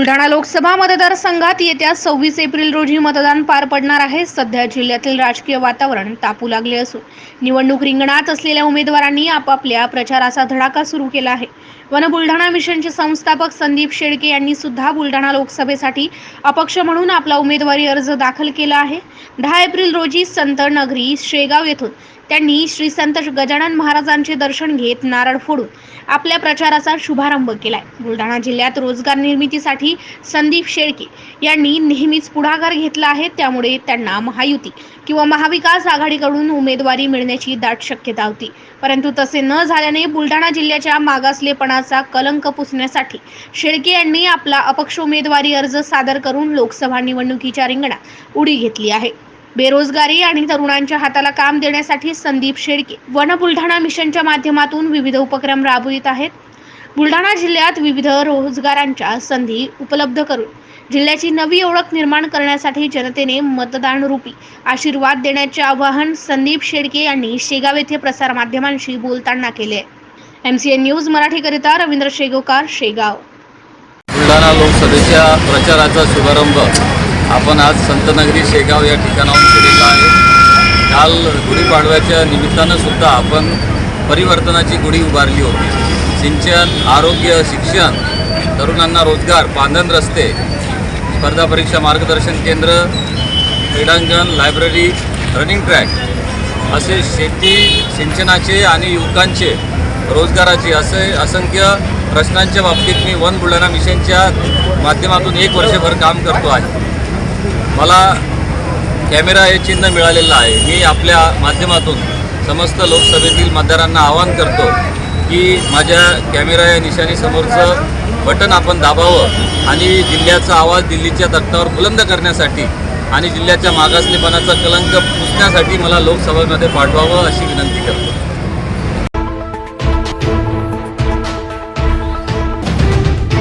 बुलढाणा लोकसभा मतदारसंघात येत्या सव्वीस एप्रिल रोजी मतदान पार पडणार आहे. सध्या जिल्ह्यातील राजकीय वातावरण तापू लागले असून निवडणूक रिंगणात असलेल्या उमेदवारांनी आपापल्या प्रचाराचा धडाका सुरू केला आहे. वन बुलढाणा मिशनचे संस्थापक संदीप शेळके यांनी सुद्धा बुलढाणा लोकसभेसाठी अपक्ष म्हणून आपला उमेदवारी अर्ज दाखल केला आहे. दहा एप्रिल रोजी संत नगरी शेगाव येथून त्यांनी श्री संत गजानन महाराजांचे दर्शन घेत नारळ फोडून आपल्या प्रचाराचा शुभारंभ केलाय. बुलढाणा जिल्ह्यात रोजगार निर्मितीसाठी संदीप शेळके यांनी नेहमीच पुढाकार घेतला आहे. त्यामुळे त्यांना महायुती किंवा महाविकास आघाडीकडून उमेदवारी मिळण्याची दाट शक्यता होती. परंतु तसे न झाल्याने बुलढाणा जिल्ह्याच्या मागासलेपणाचा कलंक पुसण्यासाठी शेळके यांनी आपला अपक्ष उमेदवारी अर्ज सादर करून लोकसभा निवडणुकीच्या रिंगणात उडी घेतली आहे. बेरोजगारी आणि तरुणांच्या हाताला काम देण्यासाठी संदीप शेळके वन बुलढाणा मिशनच्या माध्यमातून विविध उपक्रम राबवित आहेत. बुलढाणा जिल्ह्यात विविध रोजगारांच्या संधी उपलब्ध करून जिल्ह्याची नवी ओळख निर्माण करण्यासाठी जनतेने मतदान रूपी आशीर्वाद देण्याचे आवाहन संदीप शेळके यांनी शेगाव येथे प्रसारमाध्यमांशी बोलताना केले आहे. एम सी एन न्यूज मराठीकरिता रवींद्र शेगोकार शेगाव. बुलढाणा लोकसभेच्या प्रचाराचा शुभारंभ आपण आज संतनगरी शेगाव या ठिकाणाहून केलेलं आहे. काल गुढीपाडव्याच्या निमित्तानं सुद्धा आपण परिवर्तनाची गुढी उभारली होती. सिंचन आरोग्य शिक्षण तरुणांना रोजगार पांधन रस्ते स्पर्धा परीक्षा मार्गदर्शन केंद्र क्रीडांगण लायब्ररी रनिंग ट्रॅक असे शेती सिंचनाचे आणि युवकांचे रोजगाराचे असे असंख्य प्रश्नांच्या बाबतीत मी वन बुलढाणा मिशनच्या माध्यमातून एक वर्षभर काम करतो आहे. मला कॅमेरा हे चिन्ह मिळालेलं आहे. मी आपल्या माध्यमातून समस्त लोकसभेतील मतदारांना आवाहन करतो की माझ्या कॅमेरा या निशाणीसमोरचं बटन आपण दाबावं आणि जिल्ह्याचा आवाज दिल्लीच्या तख्तावर बुलंद करण्यासाठी आणि जिल्ह्याच्या मागासलेपणाचा कलंक पुसण्यासाठी मला लोकसभेमध्ये पाठवावं अशी विनंती करतो.